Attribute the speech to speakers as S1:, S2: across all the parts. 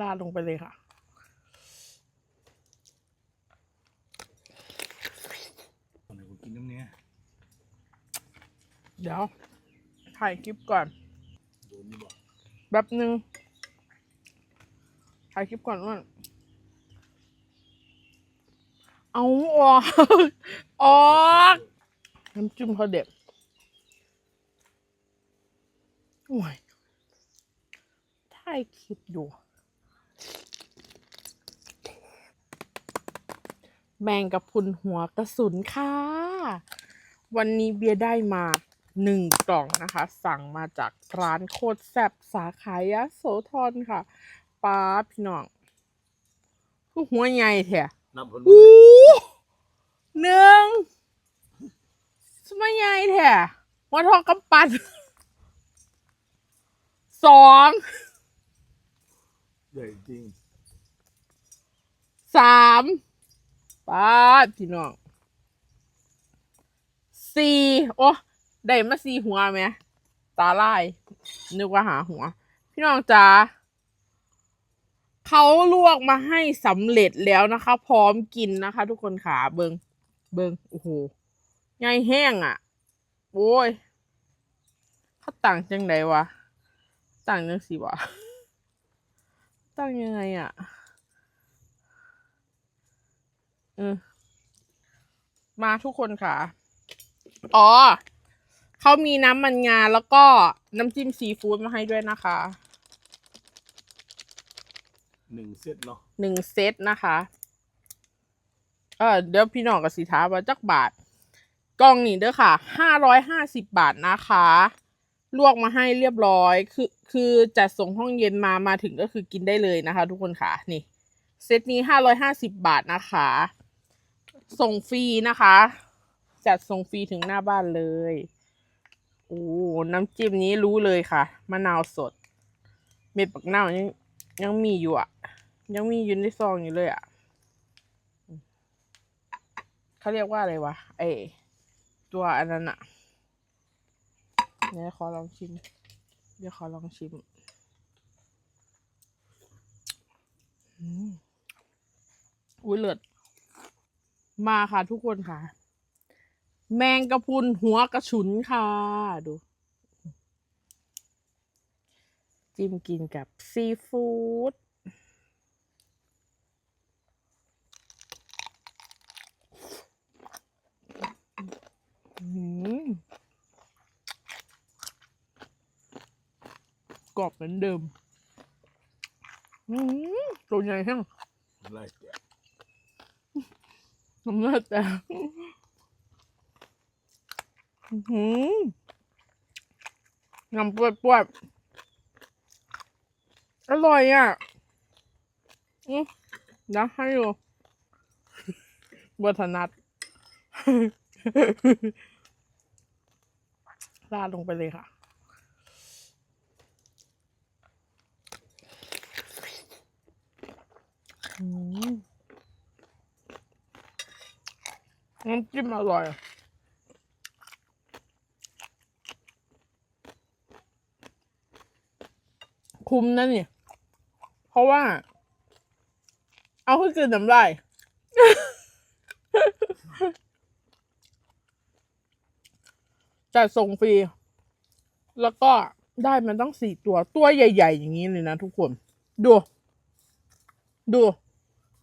S1: ราดลงไปเลยค่ะ
S2: ตอนไหนกูกินน้ำเนี้ย
S1: เดี๋ยวถ่ายคลิปก่อน
S2: โดนนี่บอก
S1: แป๊บหนึ่งถ่ายคลิปก่อนว่าเอาออก ออกน้ำจิ้มเขาเด็ดโอ้ยถ่ายคลิปอยู่ แมงกะพรุนหัวกระสุนค่ะ วันนี้เบียร์ได้มาหนึ่งกล่องนะคะ สั่งมาจากร้านโคตรแซ่บสาขายะโสธรค่ะป้าพี่น้องคือหัวใหญ่แท้
S2: นับผล
S1: อู้หนึ่งสมัยใหญ่แท้หัวทองกำปั้นสอง
S2: ใหญ่จริง
S1: สามป้าดพี่น้องสี่โอ้ได้มาสี่หัวไหมตาลาย นึกว่าหาหัว พี่น้องจ๋าเขาลวกมาให้สำเร็จแล้วนะคะ พร้อมกินนะคะ ทุกคนขาเบิงเบิงโอ้โหใหญ่แห้งอะ โอ้ยเขาต่างจังไดวะ ต่างจังสิวะ ต่างยังไงอะ เออ มาทุกคนค่ะ อ๋อ เขามีน้ำมันงาแล้วก็น้ำจิ้มซีฟู้ดมาให้ด้วยนะคะ
S2: หนึ่งเซตเนาะ
S1: หนึ่งเซตนะคะ เออเดี๋ยวพี่น้องกับสีท้าว่าจักบาท กล่องนี้เด้อค่ะ ห้าร้อยห้าสิบบาทนะคะ ลวกมาให้เรียบร้อย คือคือจัดส่งห้องเย็นมามาถึงก็คือกินได้เลยนะคะ ทุกคนค่ะนี่เซตนี้ห้าร้อยห้าสิบบาทนะคะ ส่งฟรีนะคะ จัดส่งฟรีถึงหน้าบ้านเลยโอ้น้ำจิ้มนี้รู้เลยค่ะมะนาวสด เม็ดปักเน่ายังยังมีอยู่อะ ยังมีอยู่ในซองอยู่เลยอะเขาเรียกว่าอะไรวะไอตัวอันนั้นอะ เดี๋ยวขอลองชิม เดี๋ยวขอลองชิม อุ้ยเลิศมาค่ะทุกคนค่ะ แมงกะพรุนหัวกระฉุนค่ะ ดู จิ้มกินกับซีฟู้ดอื้อหือ กรอบเหมือนเดิมอืมตัวใหญ่แห้ง
S2: อะไรแกะ
S1: น้ำลายแตกอื้อหือยำปวดปวดๆอร่อยอะอืมเดี๋ยวให้ดูบัถนัดราดลงไปเลยค่ะ อืม น้ำจิ้มอร่อยคุ้มนะเนี่ย เพราะว่า เอาขึ้นกินน้ำลายจัดส่งฟรี แล้วก็ได้มันต้องสี่ตัว ตัวใหญ่ ๆ อย่างนี้เลยนะทุกคน ดู ดู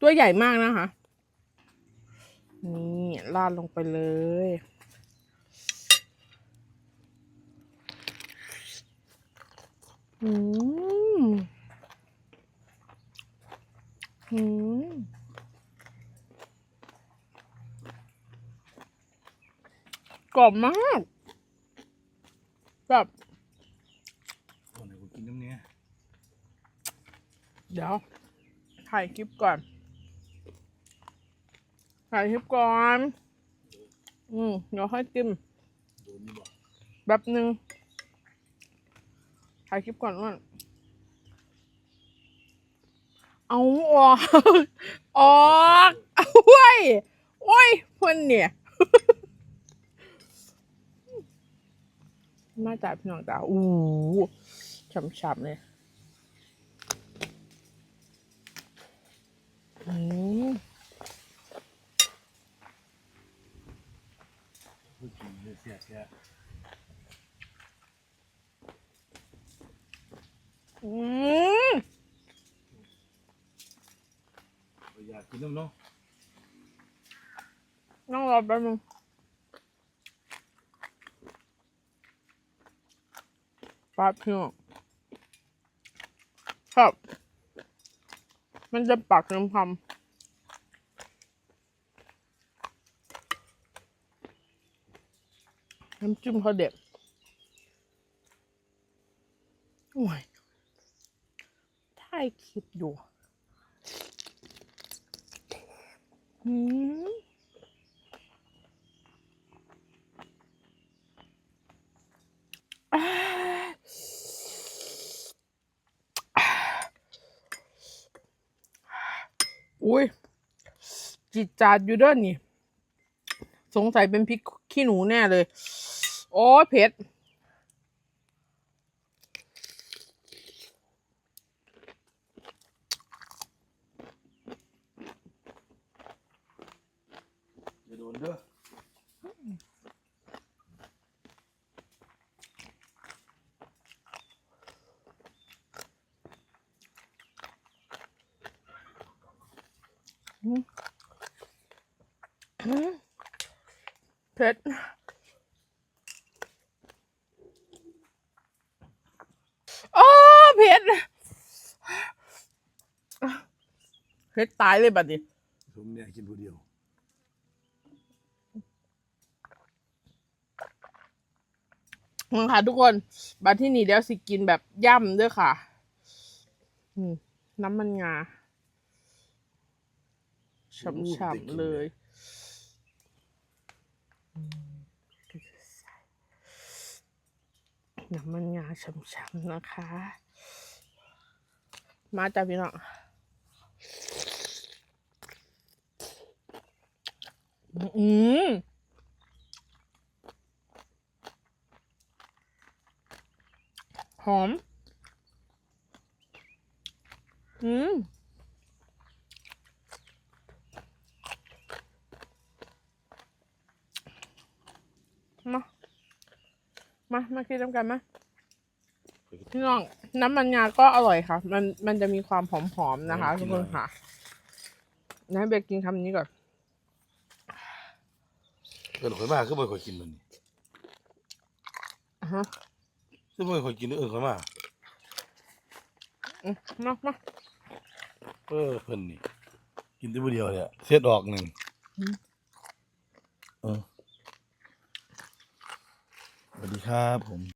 S1: ตัวใหญ่มากนะคะ นี่ราดลงไปเลย อืมอืมกรอบมาก แบบ
S2: ตอนไหนกูกินน้ำเนี้ย
S1: เดี๋ยว ถ่ายคลิปก่อน ถ่ายคลิปก่อน อืมเดี๋ยวค่อยจิ้ม
S2: โดนนี่บอก
S1: แป๊บหนึ่งถ่ายคลิปก่อนว่าเอาออก ออกโอ้ย โอ้ยเพื่อนเนี่ย มาจากพี่น้องตาอู้ฉ่ำๆเลย
S2: พู ดกินเสียแค่
S1: อืม
S2: อยากกินน้ำเนาะ
S1: นั่งรอแป๊บนึงปลาเพียวครับ มันจะปักน้ำคำ น้ำจิ้มเขาเด็ดโอ้ยถ่ายคลิปอยู่อืมอุ้ยจิตจาดอยู่ด้อนนี่ สงสัยเป็นพริกขี้หนูแน่เลย โอ้ยเผ็ด
S2: อย่าโดนเด้อ
S1: เผ็ดโอ้เผ็ดเผ็ดตายเลยบัดนี้
S2: ผมเนี่ยกินผู้เดียว
S1: มึงค่ะทุกคนบัดที่นี่เดี๋ยวสิกินแบบย่ำด้วยค่ะอืมน้ำมันงาฉ่ำๆเลยอืม น้ำมันงาฉ่ำๆนะคะ มาจ้าพี่น้องอืมหอม อืม มา มาคิดน้ำกันมาพี่น้องน้ำมันงาก็อร่อยค่ะ มันมันจะมีความหอมๆนะคะทุกคนค่ะนะเบกกินคำนี้ก่อน
S2: เออข่อยมาคือบ่ข่อยกินมันนี่
S1: อะฮะ
S2: คือบ่ข่อยกินเออข่อยมา
S1: อืมมามา
S2: เออเพิ่นนี่ กินแต่ผู้เดียวเนี่ยเสียดอกหนึ่ง
S1: อืม
S2: เออ สวัสดีครับผม